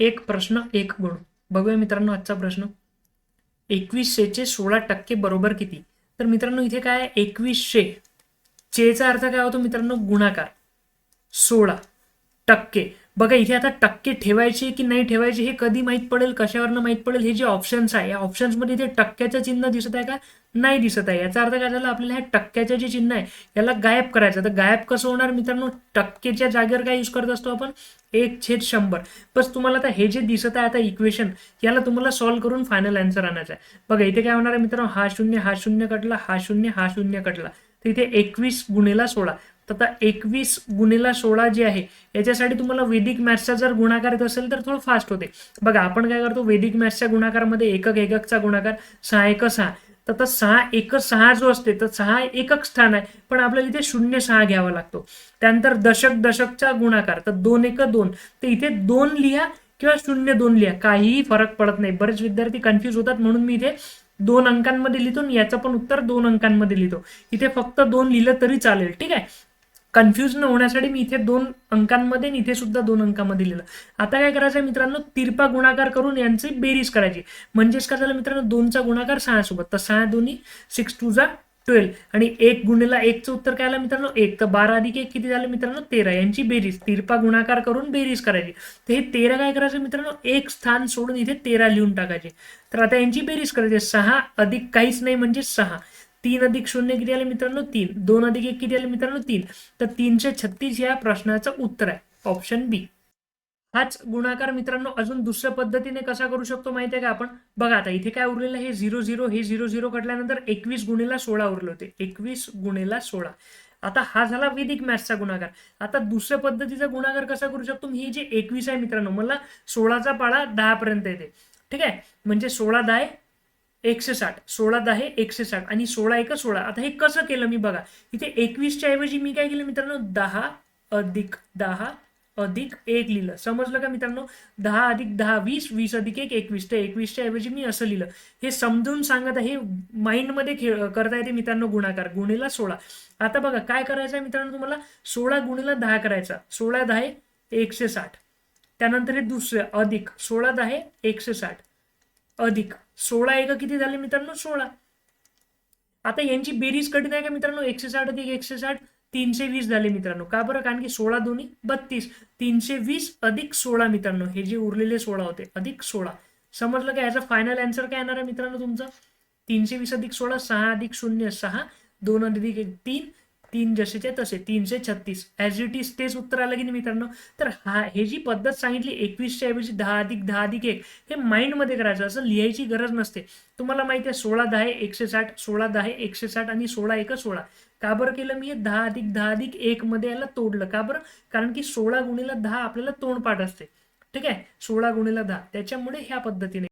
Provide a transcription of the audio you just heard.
एक प्रश्न एक गुण. बघूया मित्रांनो आजचा प्रश्न. एकवीसशेचे सोळा टक्के बरोबर किती? तर मित्रांनो इथे काय आहे? एकवीसशे. चेचा अर्थ काय होतो मित्रांनो? गुणाकार. सोळा टक्के. बघा इथे आता टक्के ठेवायचे की नाही ठेवायचे हे कधी माहीत पडेल कशावरनं माहीत पडेल हे जे ऑप्शन्स आहे या ऑप्शन्समध्ये इथे टक्क्याचं चिन्ह दिसत आहे का नाही दिसत आहे? याचा अर्थ काय झाला आपल्याला ह्या टक्क्याचं जे चिन्ह आहे याला गायब करायचं तर गायब कसं होणार मित्रांनो? टक्केच्या जागेवर काय यूज करत असतो आपण? एक छेद शंभर. बस तुम्हाला आता हे जे दिसत आहे आता इक्वेशन याला तुम्हाला सॉल्व्ह करून फायनल आन्सर आणायचा आहे. बघा इथे काय होणार आहे मित्रांनो? हा शून्य हा शून्य कटला हा शून्य हा शून्य कटला. तर इथे एकवीस गुणेला सोळा. तर आता एकवीस गुणेला सोळा जे आहे याच्यासाठी तुम्हाला वेदिक मॅथ्सचा जर गुणाकार येत असेल तर थोडं फास्ट होते. बघा आपण काय करतो वेदिक मॅथ्सच्या गुणाकारामध्ये एकक एककचा गुणाकार सहा एक सहा. तर आता सहा एक सहा जो असते तर सहा एकक स्थान आहे पण आपल्याला इथे शून्य सहा घ्यावा लागतो. त्यानंतर दशक दशकचा गुणाकार तर दोन एक दोन. तर इथे दोन लिहा किंवा शून्य दोन लिहा काहीही फरक पडत नाही. बरेच विद्यार्थी कन्फ्यूज होतात म्हणून मी इथे दोन अंकांमध्ये लिहितो आणि याचं पण उत्तर दोन अंकांमध्ये लिहितो. इथे फक्त दोन लिहिलं तरी चालेल ठीक आहे? कन्फ्यूज न होण्यासाठी मी इथे दोन अंकांमध्ये आणि इथे सुद्धा दोन अंकामध्ये लिहिलं. आता काय करायचं मित्रांनो? तिरपा गुणाकार करून यांची बेरीज करायची. म्हणजेच काय झालं मित्रांनो? दोनचा गुणाकार सहा सोबत तर सहा दोन्ही सिक्स टू ट्वेल्व आणि एक गुणेला एकचं उत्तर काय आलं मित्रांनो? एक. तर बारा अधिक एक किती झालं मित्रांनो? तेरा. यांची बेरीज. तिरपा गुणाकार करून बेरीज करायची. तर हे तेरा काय करायचं मित्रांनो? एक स्थान सोडून इथे तेरा लिहून टाकायचे. तर आता यांची बेरीज करायची. सहा अधिक काहीच नाही म्हणजे सहा. तीन अधिक शून्य किती आले मित्रांनो? तीन. दोन अधिक एक किती आले मित्रांनो? तीन. तर तीनशे छत्तीस या प्रश्नाचं उत्तर आहे. ऑप्शन बी हाच गुणाकार मित्रांनो अजून दुसऱ्या पद्धतीने कसा करू शकतो माहिती आहे का आपण? बघा आता इथे काय उरलेलं हे झिरो झिरो. हे झिरो झिरो कटल्यानंतर एकवीस गुणेला सोळा उरले होते. एकवीस गुणेला सोळा. आता हा झाला वैदिक मॅथ्सचा गुणाकार. आता दुसऱ्या पद्धतीचा गुणाकार कसा करू शकतो? ही जे एकवीस आहे मित्रांनो मला सोळाचा पाळा दहा पर्यंत येते. ठीक आहे? म्हणजे सोळा दहा एकशे साठ सोळा दहा एकशे साठ आणि सोळा एक सोळा. आता हे कसं केलं मी बघा. इथे एकवीसच्या ऐवजी मी काय केलं मित्रांनो? दहा अधिक दहा अधिक एक लिहिलं. समजलं का मित्रांनो? दहा अधिक दहा वीस वीस अधिक एक एकवीस. तर एकवीसच्या ऐवजी मी असं लिहिलं. हे समजून सांगत आहे माइंडमध्ये खेळ करता येते मित्रांनो गुणाकार. गुणेला सोळा. आता बघा काय करायचं आहे मित्रांनो तुम्हाला? सोळा गुणेला दहा करायचा. सोळा दहा एकशे साठ त्यानंतर हे दुसरं अधिक. सोळा दहा एकशे साठ अधिक. सोळा एक किती झाले मित्रांनो? सोळा. आता यांची बेरीज कठीण आहे का मित्रांनो? एकशे साठ अधिक एकशे साठ तीनशे वीस झाले मित्रांनो. का बरं? कारण की सोळा दोन्ही बत्तीस. तीनशे वीस अधिक सोळा मित्रांनो. हे जे उरलेले सोळा होते अधिक सोळा. समजलं का? याचा फायनल अँसर काय येणार आहे मित्रांनो तुमचं? तीनशे वीस अधिक सोळा सहा अधिक शून्य सहा. दोन अधिक एक तीन. तीन जसेचे तसे तीनशे छत्तीस. ॲज इट इज तेच उत्तर आलं की नाही मित्रांनो? तर हा हे जी पद्धत सांगितली एकवीसच्या ऐवजी दहा अधिक दहा अधिक एक हे माइंडमध्ये करायचं. असं लिहायची गरज नसते. तुम्हाला माहिती आहे सोळा दहा एकशे साठ सोळा दहा एकशे साठ आणि सोळा एक सोळा. का बरं केलं मी हे? दहा अधिक दहा अधिक एक मध्ये याला तोडलं. का बरं? कारण की सोळा गुणीला दहा आपल्याला तोंडपाठ असते. ठीक आहे? सोळा गुणीला दहा. त्याच्यामुळे ह्या पद्धतीने